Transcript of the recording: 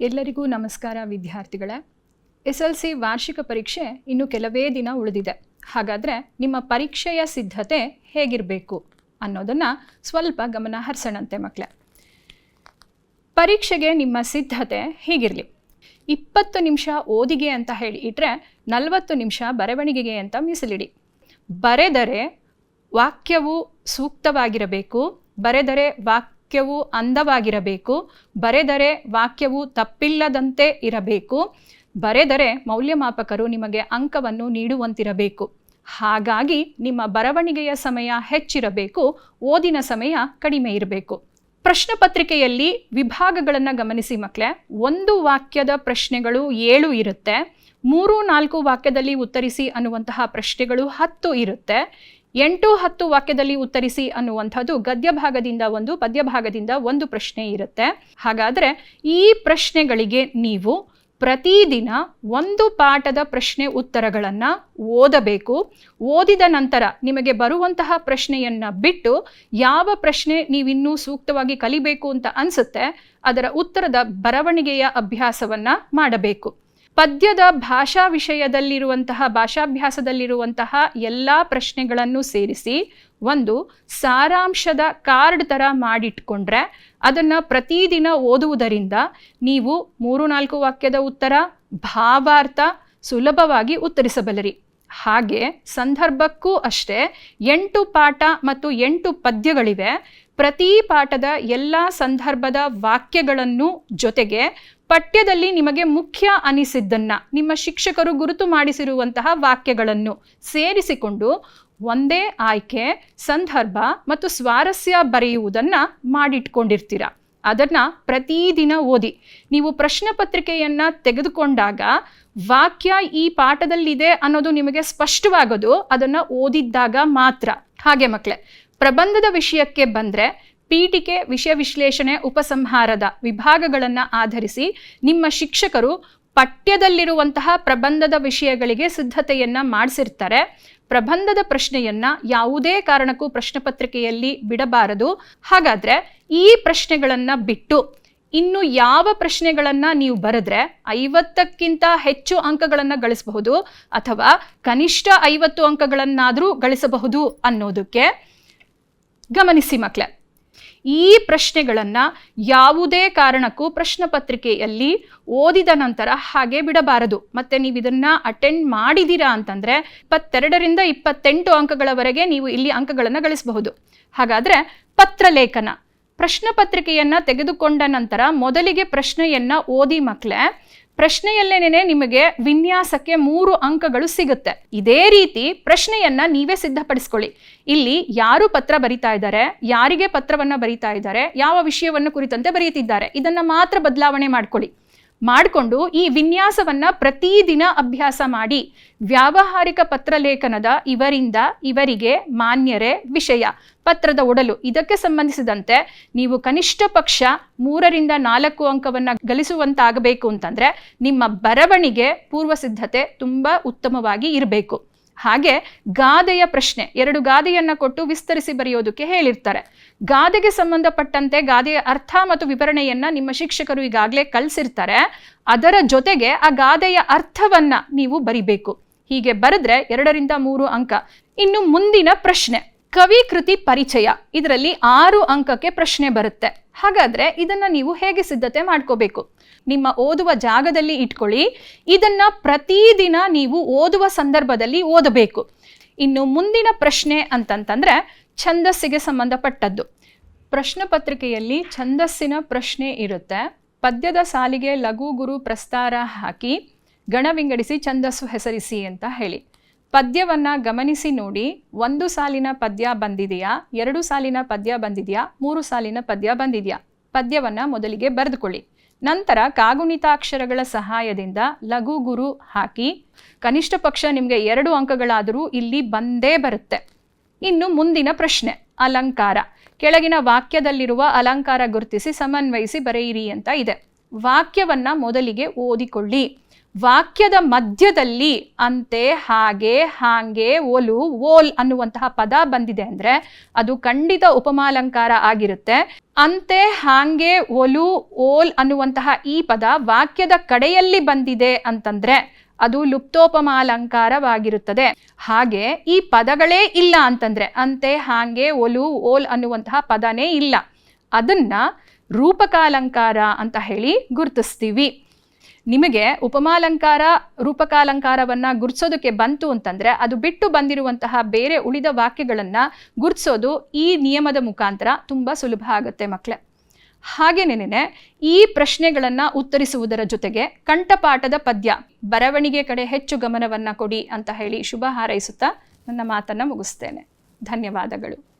ಎಲ್ಲರಿಗೂ ನಮಸ್ಕಾರ ವಿದ್ಯಾರ್ಥಿಗಳೇ. ಎಸ್ ಎಲ್ ಸಿ ವಾರ್ಷಿಕ ಪರೀಕ್ಷೆ ಇನ್ನು ಕೆಲವೇ ದಿನ ಉಳಿದಿದೆ. ಹಾಗಾದರೆ ನಿಮ್ಮ ಪರೀಕ್ಷೆಯ ಸಿದ್ಧತೆ ಹೇಗಿರಬೇಕು ಅನ್ನೋದನ್ನು ಸ್ವಲ್ಪ ಗಮನ ಹರಿಸೋಣಂತೆ ಮಕ್ಕಳೇ ಪರೀಕ್ಷೆಗೆ ನಿಮ್ಮ ಸಿದ್ಧತೆ ಹೀಗಿರಲಿ. ಇಪ್ಪತ್ತು ನಿಮಿಷ ಓದಿಗೆ ಅಂತ ಹೇಳಿ ಇಟ್ಟರೆ ನಲವತ್ತು ನಿಮಿಷ ಬರವಣಿಗೆಗೆ ಅಂತ ಮೀಸಲಿಡಿ. ಬರೆದರೆ ವಾಕ್ಯವು ಸೂಕ್ತವಾಗಿರಬೇಕು. ಬರೆದರೆ ವಾಕ್ಯವು ಅಂದವಾಗಿರಬೇಕು, ಬರೆದರೆ ವಾಕ್ಯವು ತಪ್ಪಿಲ್ಲದಂತೆ ಇರಬೇಕು, ಬರೆದರೆ ಮೌಲ್ಯಮಾಪಕರು ನಿಮಗೆ ಅಂಕವನ್ನು ನೀಡುವಂತಿರಬೇಕು. ಹಾಗಾಗಿ ನಿಮ್ಮ ಬರವಣಿಗೆಯ ಸಮಯ ಹೆಚ್ಚಿರಬೇಕು, ಓದಿನ ಸಮಯ ಕಡಿಮೆ ಇರಬೇಕು. ಪ್ರಶ್ನೆ ಪತ್ರಿಕೆಯಲ್ಲಿ ವಿಭಾಗಗಳನ್ನು ಗಮನಿಸಿ ಮಕ್ಕಳೇ ಒಂದು ವಾಕ್ಯದ ಪ್ರಶ್ನೆಗಳು ಏಳು ಇರುತ್ತೆ, ಮೂರು ನಾಲ್ಕು ವಾಕ್ಯದಲ್ಲಿ ಉತ್ತರಿಸಿ ಅನ್ನುವಂತಹ ಪ್ರಶ್ನೆಗಳು ಹತ್ತು ಇರುತ್ತೆ. ಎಂಟು ಹತ್ತು ವಾಕ್ಯದಲ್ಲಿ ಉತ್ತರಿಸಿ ಅನ್ನುವಂಥದ್ದು ಗದ್ಯ ಭಾಗದಿಂದ ಒಂದು ಪದ್ಯ ಭಾಗದಿಂದ ಒಂದು ಪ್ರಶ್ನೆ ಇರುತ್ತೆ. ಹಾಗಾದರೆ ಈ ಪ್ರಶ್ನೆಗಳಿಗೆ ನೀವು ಪ್ರತಿದಿನ ಒಂದು ಪಾಠದ ಪ್ರಶ್ನೆ ಉತ್ತರಗಳನ್ನು ಓದಬೇಕು. ಓದಿದ ನಂತರ ನಿಮಗೆ ಬರುವಂತಹ ಪ್ರಶ್ನೆಯನ್ನು ಬಿಟ್ಟು ಯಾವ ಪ್ರಶ್ನೆ ನೀವಿನ್ನೂ ಸೂಕ್ತವಾಗಿ ಕಲಿಬೇಕು ಅಂತ ಅನಿಸುತ್ತೆ, ಅದರ ಉತ್ತರದ ಬರವಣಿಗೆಯ ಅಭ್ಯಾಸವನ್ನು ಮಾಡಬೇಕು. ಪದ್ಯದ ಭಾಷಾ ವಿಷಯದಲ್ಲಿರುವಂತಹ, ಭಾಷಾಭ್ಯಾಸದಲ್ಲಿರುವಂತಹ ಎಲ್ಲ ಪ್ರಶ್ನೆಗಳನ್ನು ಸೇರಿಸಿ ಒಂದು ಸಾರಾಂಶದ ಕಾರ್ಡ್ ಥರ ಮಾಡಿಟ್ಕೊಂಡ್ರೆ ಅದನ್ನು ಪ್ರತಿದಿನ ಓದುವುದರಿಂದ ನೀವು ಮೂರು ನಾಲ್ಕು ವಾಕ್ಯದ ಉತ್ತರ ಭಾವಾರ್ಥ ಸುಲಭವಾಗಿ ಉತ್ತರಿಸಬಲ್ಲರಿ. ಹಾಗೆ ಸಂದರ್ಭಕ್ಕೂ ಅಷ್ಟೇ ಎಂಟು ಪಾಠ ಮತ್ತು ಎಂಟು ಪದ್ಯಗಳಿವೆ. ಪ್ರತಿ ಪಾಠದ ಎಲ್ಲ ಸಂದರ್ಭದ ವಾಕ್ಯಗಳನ್ನು ಜೊತೆಗೆ ಪಠ್ಯದಲ್ಲಿ ನಿಮಗೆ ಮುಖ್ಯ ಅನಿಸಿದ್ದನ್ನ ನಿಮ್ಮ ಶಿಕ್ಷಕರು ಗುರುತು ಮಾಡಿಸಿರುವಂತಹ ವಾಕ್ಯಗಳನ್ನು ಸೇರಿಸಿಕೊಂಡು ಒಂದೇ ಆಯ್ಕೆ, ಸಂದರ್ಭ ಮತ್ತು ಸ್ವಾರಸ್ಯ ಬರೆಯುವುದನ್ನ ಮಾಡಿಟ್ಕೊಂಡಿರ್ತೀರ? ಅದನ್ನ ಪ್ರತಿದಿನ ಓದಿ. ನೀವು ಪ್ರಶ್ನೆ ಪತ್ರಿಕೆಯನ್ನು ತೆಗೆದುಕೊಂಡಾಗ ವಾಕ್ಯ ಈ ಪಾಠದಲ್ಲಿದೆ ಅನ್ನೋದು ನಿಮಗೆ ಸ್ಪಷ್ಟವಾಗೋದು ಅದನ್ನು ಓದಿದ್ದಾಗ ಮಾತ್ರ. ಹಾಗೆ ಮಕ್ಕಳೇ ಪ್ರಬಂಧದ ವಿಷಯಕ್ಕೆ ಬಂದರೆ ಪೀಠಿಕೆ ವಿಷಯ ವಿಶ್ಲೇಷಣೆ ಉಪಸಂಹಾರದ ವಿಭಾಗಗಳನ್ನು ಆಧರಿಸಿ ನಿಮ್ಮ ಶಿಕ್ಷಕರು ಪಠ್ಯದಲ್ಲಿರುವಂತಹ ಪ್ರಬಂಧದ ವಿಷಯಗಳಿಗೆ ಸಿದ್ಧತೆಯನ್ನು ಮಾಡಿಸಿರ್ತಾರೆ. ಪ್ರಬಂಧದ ಪ್ರಶ್ನೆಯನ್ನ ಯಾವುದೇ ಕಾರಣಕ್ಕೂ ಪ್ರಶ್ನೆ ಪತ್ರಿಕೆಯಲ್ಲಿ ಬಿಡಬಾರದು. ಹಾಗಾದ್ರೆ ಈ ಪ್ರಶ್ನೆಗಳನ್ನ ಬಿಟ್ಟು ಇನ್ನು ಯಾವ ಪ್ರಶ್ನೆಗಳನ್ನು ನೀವು ಬರೆದ್ರೆ ಐವತ್ತಕ್ಕಿಂತ ಹೆಚ್ಚು ಅಂಕಗಳನ್ನು ಗಳಿಸಬಹುದು ಅಥವಾ ಕನಿಷ್ಠ ಐವತ್ತು ಅಂಕಗಳನ್ನಾದರೂ ಗಳಿಸಬಹುದು ಅನ್ನೋದಕ್ಕೆ ಗಮನಿಸಿ ಮಕ್ಕಳೇ ಈ ಪ್ರಶ್ನೆಗಳನ್ನು ಯಾವುದೇ ಕಾರಣಕ್ಕೂ ಪ್ರಶ್ನೆ ಪತ್ರಿಕೆಯಲ್ಲಿ ಓದಿದ ನಂತರ ಹಾಗೆ ಬಿಡಬಾರದು. ಮತ್ತು ನೀವು ಇದನ್ನು ಅಟೆಂಡ್ ಮಾಡಿದ್ದೀರಾ ಅಂತಂದರೆ ಇಪ್ಪತ್ತೆರಡರಿಂದ ಇಪ್ಪತ್ತೆಂಟು ಅಂಕಗಳವರೆಗೆ ನೀವು ಇಲ್ಲಿ ಅಂಕಗಳನ್ನು ಗಳಿಸಬಹುದು. ಹಾಗಾದರೆ ಪತ್ರಲೇಖನ ಪ್ರಶ್ನೆ ಪತ್ರಿಕೆಯನ್ನು ತೆಗೆದುಕೊಂಡ ನಂತರ ಮೊದಲಿಗೆ ಪ್ರಶ್ನೆಯನ್ನು ಓದಿ ಮಕ್ಕಳೇ ಪ್ರಶ್ನೆಯಲ್ಲೇನೆ ನಿಮಗೆ ವಿನ್ಯಾಸಕ್ಕೆ ಮೂರು ಅಂಕಗಳು ಸಿಗುತ್ತೆ. ಇದೇ ರೀತಿ ಪ್ರಶ್ನೆಯನ್ನ ನೀವೇ ಸಿದ್ಧಪಡಿಸ್ಕೊಳ್ಳಿ. ಇಲ್ಲಿ ಯಾರು ಪತ್ರ ಬರಿತಾ ಇದ್ದಾರೆ, ಯಾರಿಗೆ ಪತ್ರವನ್ನ ಬರಿತಾ ಇದ್ದಾರೆ, ಯಾವ ವಿಷಯವನ್ನು ಕುರಿತಂತೆ ಬರೆಯುತ್ತಿದ್ದಾರೆ, ಇದನ್ನ ಮಾತ್ರ ಬದಲಾವಣೆ ಮಾಡ್ಕೊಳ್ಳಿ. ಮಾಡಿಕೊಂಡು ಈ ವಿನ್ಯಾಸವನ್ನ ಪ್ರತಿದಿನ ಅಭ್ಯಾಸ ಮಾಡಿ ವ್ಯಾವಹಾರಿಕ ಪತ್ರಲೇಖನದ ಇವರಿಂದ ಇವರಿಗೆ ಮಾನ್ಯರೇ ವಿಷಯ. ಪತ್ರದ ಒಡಲು. ಇದಕ್ಕೆ ಸಂಬಂಧಿಸಿದಂತೆ ನೀವು ಕನಿಷ್ಠ ಪಕ್ಷ ಮೂರರಿಂದ ನಾಲ್ಕು ಅಂಕವನ್ನು ಗಳಿಸುವಂತಾಗಬೇಕು ಅಂತಂದರೆ ನಿಮ್ಮ ಬರವಣಿಗೆ ಪೂರ್ವ ಸಿದ್ಧತೆ ತುಂಬ ಉತ್ತಮವಾಗಿ ಇರಬೇಕು. ಹಾಗೆ ಗಾದೆಯ ಪ್ರಶ್ನೆ. ಎರಡು ಗಾದೆಯನ್ನು ಕೊಟ್ಟು ವಿಸ್ತರಿಸಿ ಬರೆಯೋದಕ್ಕೆ ಹೇಳಿರ್ತಾರೆ. ಗಾದೆಗೆ ಸಂಬಂಧಪಟ್ಟಂತೆ ಗಾದೆಯ ಅರ್ಥ ಮತ್ತು ವಿವರಣೆಯನ್ನ ನಿಮ್ಮ ಶಿಕ್ಷಕರು ಈಗಾಗಲೇ ಕಲಿಸಿರ್ತಾರೆ. ಅದರ ಜೊತೆಗೆ ಆ ಗಾದೆಯ ಅರ್ಥವನ್ನ ನೀವು ಬರಿಬೇಕು. ಹೀಗೆ ಬರೆದ್ರೆ ಎರಡರಿಂದ ಮೂರು ಅಂಕ. ಇನ್ನು ಮುಂದಿನ ಪ್ರಶ್ನೆ. ಕವಿ ಕೃತಿ ಪರಿಚಯ. ಇದರಲ್ಲಿ ಆರು ಅಂಕಕ್ಕೆ ಪ್ರಶ್ನೆ ಬರುತ್ತೆ. ಹಾಗಾದ್ರೆ ಇದನ್ನ ನೀವು ಹೇಗೆ ಸಿದ್ಧತೆ ಮಾಡ್ಕೋಬೇಕು? ನಿಮ್ಮ ಓದುವ ಜಾಗದಲ್ಲಿ ಇಟ್ಕೊಳ್ಳಿ. ಇದನ್ನ ಪ್ರತಿದಿನ ನೀವು ಓದುವ ಸಂದರ್ಭದಲ್ಲಿ ಓದಬೇಕು. ಇನ್ನು ಮುಂದಿನ ಪ್ರಶ್ನೆ ಅಂತಂತಂದ್ರೆ ಛಂದಸ್ಸಿಗೆ ಸಂಬಂಧಪಟ್ಟದ್ದು. ಪ್ರಶ್ನೆ ಪತ್ರಿಕೆಯಲ್ಲಿ ಛಂದಸ್ಸಿನ ಪ್ರಶ್ನೆ ಇರುತ್ತೆ. ಪದ್ಯದ ಸಾಲಿಗೆ ಲಘು ಗುರು ಪ್ರಸ್ತಾರ ಹಾಕಿ ಗಣ ವಿಂಗಡಿಸಿ ಛಂದಸ್ಸು ಹೆಸರಿಸಿ ಅಂತ ಹೇಳಿ. ಪದ್ಯವನ್ನು ಗಮನಿಸಿ ನೋಡಿ, ಒಂದು ಸಾಲಿನ ಪದ್ಯ ಬಂದಿದೆಯಾ? ಎರಡು ಸಾಲಿನ ಪದ್ಯ ಬಂದಿದೆಯಾ? ಮೂರು ಸಾಲಿನ ಪದ್ಯ ಬಂದಿದೆಯಾ? ಪದ್ಯವನ್ನು ಮೊದಲಿಗೆ ಬರೆದುಕೊಳ್ಳಿ. ನಂತರ ಕಾಗುಣಿತಾಕ್ಷರಗಳ ಸಹಾಯದಿಂದ ಲಘು ಗುರು ಹಾಕಿ, ಕನಿಷ್ಠ ಪಕ್ಷ ನಿಮಗೆ ಎರಡು ಅಂಕಗಳಾದರೂ ಇಲ್ಲಿ ಬಂದೇ ಬರುತ್ತೆ. ಇನ್ನು ಮುಂದಿನ ಪ್ರಶ್ನೆ, ಅಲಂಕಾರ. ಕೆಳಗಿನ ವಾಕ್ಯದಲ್ಲಿರುವ ಅಲಂಕಾರ ಗುರುತಿಸಿ ಸಮನ್ವಯಿಸಿ ಬರೆಯಿರಿ ಅಂತ ಇದೆ. ವಾಕ್ಯವನ್ನ ಮೊದಲಿಗೆ ಓದಿಕೊಳ್ಳಿ. ವಾಕ್ಯದ ಮಧ್ಯದಲ್ಲಿ ಅಂತೆ, ಹಾಗೆ ಹಾಗೆ ಒಲು ಓಲ್ ಅನ್ನುವಂತಹ ಪದ ಬಂದಿದೆ ಅಂದ್ರೆ ಅದು ಖಂಡಿತ ಉಪಮಾಲಂಕಾರ ಆಗಿರುತ್ತೆ. ಅಂತೆ, ಹಾಗೆ ಒಲು ಓಲ್ ಅನ್ನುವಂತಹ ಈ ಪದ ವಾಕ್ಯದ ಕಡೆಯಲ್ಲಿ ಬಂದಿದೆ ಅಂತಂದ್ರೆ ಅದು ಲುಪ್ತೋಪಮಾಲಂಕಾರವಾಗಿರುತ್ತದೆ. ಹಾಗೆ ಈ ಪದಗಳೇ ಇಲ್ಲ ಅಂತಂದ್ರೆ, ಅಂತೆ, ಹಾಗೆ, ಒಲು, ಓಲ್ ಅನ್ನುವಂತಹ ಪದನೇ ಇಲ್ಲ. ಅದನ್ನ ರೂಪಕಾಲಂಕಾರ ಅಂತ ಹೇಳಿ ಗುರುತಿಸ್ತೀವಿ. ನಿಮಗೆ ಉಪಮಾಲಂಕಾರ, ರೂಪಕಾಲಂಕಾರವನ್ನು ಗುರ್ಸೋದಕ್ಕೆ ಬಂತು ಅಂತಂದ್ರೆ, ಅದು ಬಿಟ್ಟು ಬಂದಿರುವಂತಹ ಬೇರೆ ಉಳಿದ ವಾಕ್ಯಗಳನ್ನು ಗುರ್ಸೋದು ಈ ನಿಯಮದ ಮುಖಾಂತರ ತುಂಬಾ ಸುಲಭ ಆಗುತ್ತೆ ಮಕ್ಕಳೇ ಹಾಗೇನೇನೆ ಈ ಪ್ರಶ್ನೆಗಳನ್ನು ಉತ್ತರಿಸುವುದರ ಜೊತೆಗೆ ಕಂಠಪಾಠದ ಪದ್ಯ, ಬರವಣಿಗೆ ಕಡೆ ಹೆಚ್ಚು ಗಮನವನ್ನು ಕೊಡಿ ಅಂತ ಹೇಳಿ ಶುಭ ಹಾರೈಸುತ್ತಾ ನನ್ನ ಮಾತನ್ನ ಮುಗಿಸ್ತೇನೆ. ಧನ್ಯವಾದಗಳು.